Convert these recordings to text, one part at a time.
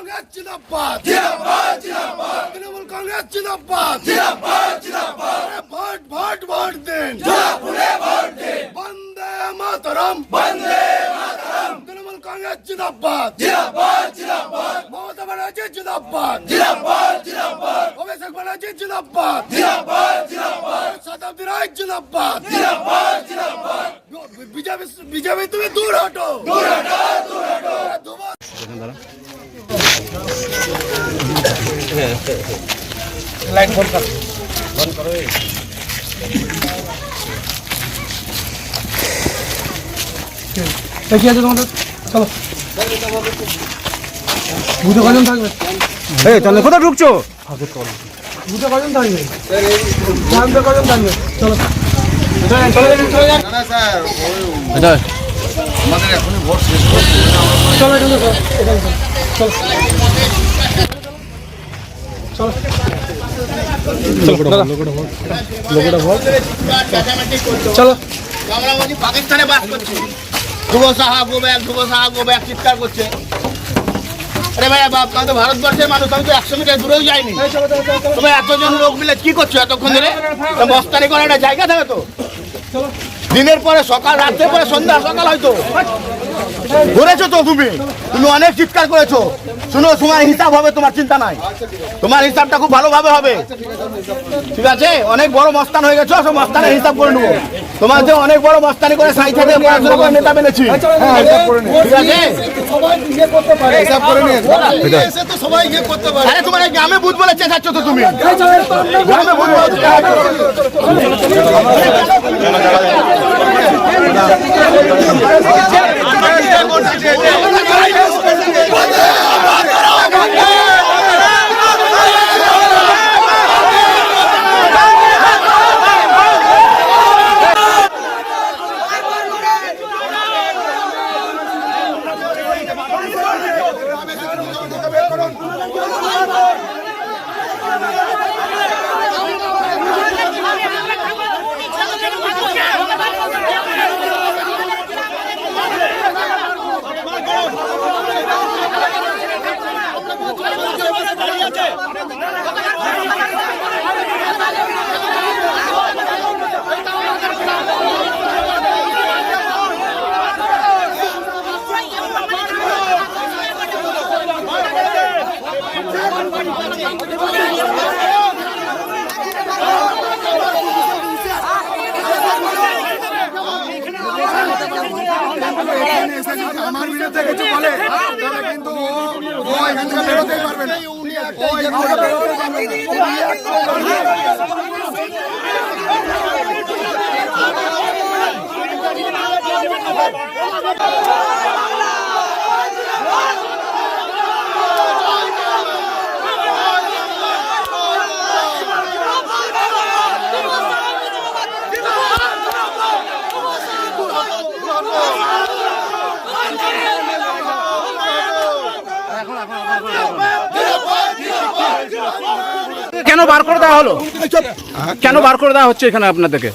কংগ্রেস জিন্দাবাদ। জিন্দাবাদ জিন্দাবাদ। তৃণমূল কংগ্রেস জিন্দাবাদ। জিন্দাবাদ জিন্দাবাদ। ভোট ভোট ভোট দিন। জোড়াপুরে ভোট দিন। বন্দে মাতরম। বন্দে মাতরম। তৃণমূল কংগ্রেস জিন্দাবাদ। জিন্দাবাদ জিন্দাবাদ। মমতা ব্যানার্জি জিন্দাবাদ। জিন্দাবাদ জিন্দাবাদ। অভিষেক ব্যানার্জি জিন্দাবাদ। জিন্দাবাদ জিন্দাবাদ। শতাব্দী রায় জিন্দাবাদ। জিন্দাবাদ জিন্দাবাদ। বিজেপি বিজেপি তুমি দূর হটো। দূর হটো দূর হটো। দুবার কি আছে তোমাদের? চলো। বুঝে কজন থাকবে? এই চলে কোথায় ঢুকছো? বুঝে কজন থাকবে? জানবে কজন থাকবে? চলো। চলে যান, চলে যান, চলে। চলো চলো, বলছি পাকিস্তানে বাস করছি Dhruba Saha go back Dhruba Saha go back চিৎকার করছে। আরে ভাই বাপ আমি তো ভারতবর্ষের মানুষ আমি তো একশো মিটার দূরেও যাইনি। তবে এতজন লোক মিলে কি করছ এতক্ষণ ধরে? মস্তানি করার একটা জায়গা থাকে তো? দিনের পরে সকাল রাত্রে পরে সন্ধ্যা সকাল হয়তো। ঘুরেছো তো তুমি? তুমি অনেক চিৎকার করেছ। শুনো তোমার হিসাব হবে তোমার চিন্তা নাই। তোমার হিসাবটা খুব ভালোভাবে হবে। ঠিক আছে? অনেক বড় মস্তান হয়ে গেছো সব মস্তানের হিসাব করে নেব। তোমার যে অনেক বড় মস্তানি করে সাই থেকে পড়াশোনা করে নেতা পেলেছি ঠিক আছে? আরে তোমার এই গ্রামে বুধ বলে চেঁচাচ্ছ তো তুমি? গ্রামে বুধ বলে করুন আমার বিরুদ্ধে কিছু বলে তাহলে কিন্তু ও এখান থেকে বেরোতেই পারবে না ও এখান থেকে বেরোতেই পারবে না কেন বার করে দেওয়া হলো? কেন বার করে দেওয়া হচ্ছে এখানে আপনাদেরকে?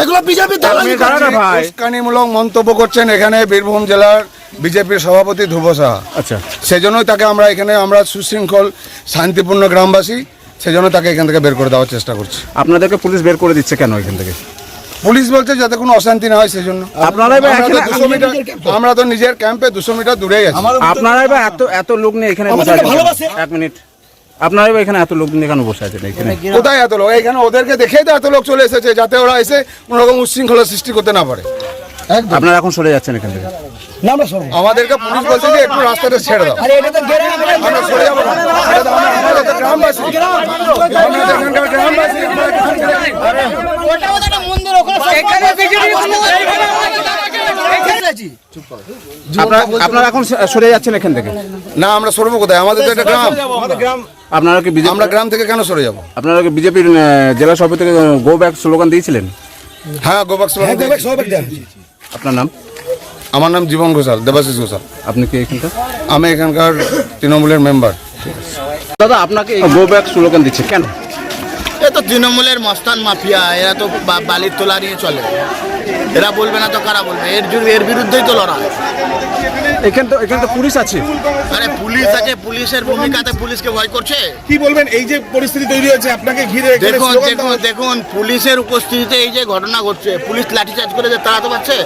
এগুলো বিজেপি দালালি দাঁড়া ভাই। উস্কানিমূলক মন্তব্য করছেন এখানে বীরভূম জেলার বিজেপির সভাপতি ধ্রুব সাহা। আচ্ছা। সেজন্যই তাকে আমরা এখানে আমরা সুশৃঙ্খল শান্তিপূর্ণ গ্রামবাসী সেজন্য তাকে এখান থেকে বের করে দেওয়ার চেষ্টা করছি। আপনাদেরকে পুলিশ বের করে দিচ্ছে কেন এখান থেকে? পুলিশ বলছে যাতে কোনো অশান্তি না হয় সেজন্য। আপনারাই বা আমরা তো দুশো মিটার আমরা তো নিজের ক্যাম্পে দুশো মিটার দূরেই আছি। আপনারাই বা এত এত লোক নেই এখানে এক মিনিট। আপনারাই বা এখানে এত লোক নিয়ে কেন বসে আছেন এখানে কোথায় এত লোক? এখানে ওদেরকে দেখেই তো এত লোক চলে এসেছে যাতে ওরা এসে কোনো রকম উচ্ছৃঙ্খলা সৃষ্টি করতে না পারে। আপনারা এখন সরে যাচ্ছেন এখান থেকে? আমাদেরকে পুলিশ বলছে যে একটু রাস্তাটা ছেড়ে দাও। আমরা সরে যাব না। ছেড়ে দাও, আমরা- আমরা তো গ্রামবাসী। গ্রামবাসী। আপনারা আপনারা এখন সরে যাচ্ছেন এখান থেকে? না আমরা সরবো কোথায়? আমাদের তো একটা গ্রাম। আপনারা কি আমরা গ্রাম থেকে কেন সরে যাব? আপনারা কি বিজেপির জেলা সভাপতি থেকে গো ব্যাক স্লোগান দিয়েছিলেন? হ্যাঁ গোবাক্স আপনার নাম? আমার নাম জীবন ঘোষাল দেবাশিস ঘোষাল। আপনি কি এখানকার? আমি এখানকার তৃণমূলের মেম্বার দাদা আপনাকে গো ব্যাক স্লোগান দিচ্ছে। কেন? তো তৃণমূলের মস্তান মাফিয়া এরা তো বালির তোলা নিয়ে চলে। এরা বলবে না তো কারা বলবে? এর জন্য- এর বিরুদ্ধেই তো লড়াই। এখানে তো এখানে তো পুলিশ আছে। আরে পুলিশ আছে পুলিশের ভূমিকাতে পুলিশকে ভয় করছে? কি বলবেন? এই যে পরিস্থিতি তৈরি হয়েছে আপনাকে ঘিরে দেখুন দেখুন দেখুন পুলিশের উপস্থিতিতে এই যে ঘটনা ঘটছে পুলিশ লাঠিচার্জ করে যে তাড়াতে পারছে?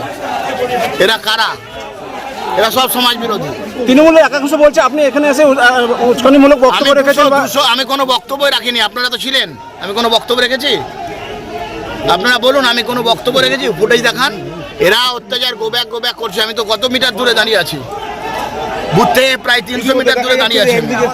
এরা কারা? এরা সব সমাজ বিরোধী তৃণমূলের একাংশ বলছে আপনি এখানে এসে উস্কানিমূলক বক্তব্য রেখেছেন আমি কোনো বক্তব্য রাখিনি আপনারা তো ছিলেন। আমি কোনো বক্তব্য রেখেছি? আপনারা বলুন আমি কোনো বক্তব্য রেখেছি ফুটেজ দেখান। এরা অত্যাচার গো ব্যাক গো ব্যাক করছে আমি তো কত মিটার দূরে দাঁড়িয়ে আছি? বুথ থেকে প্রায় তিনশো মিটার দূরে দাঁড়িয়ে আছি।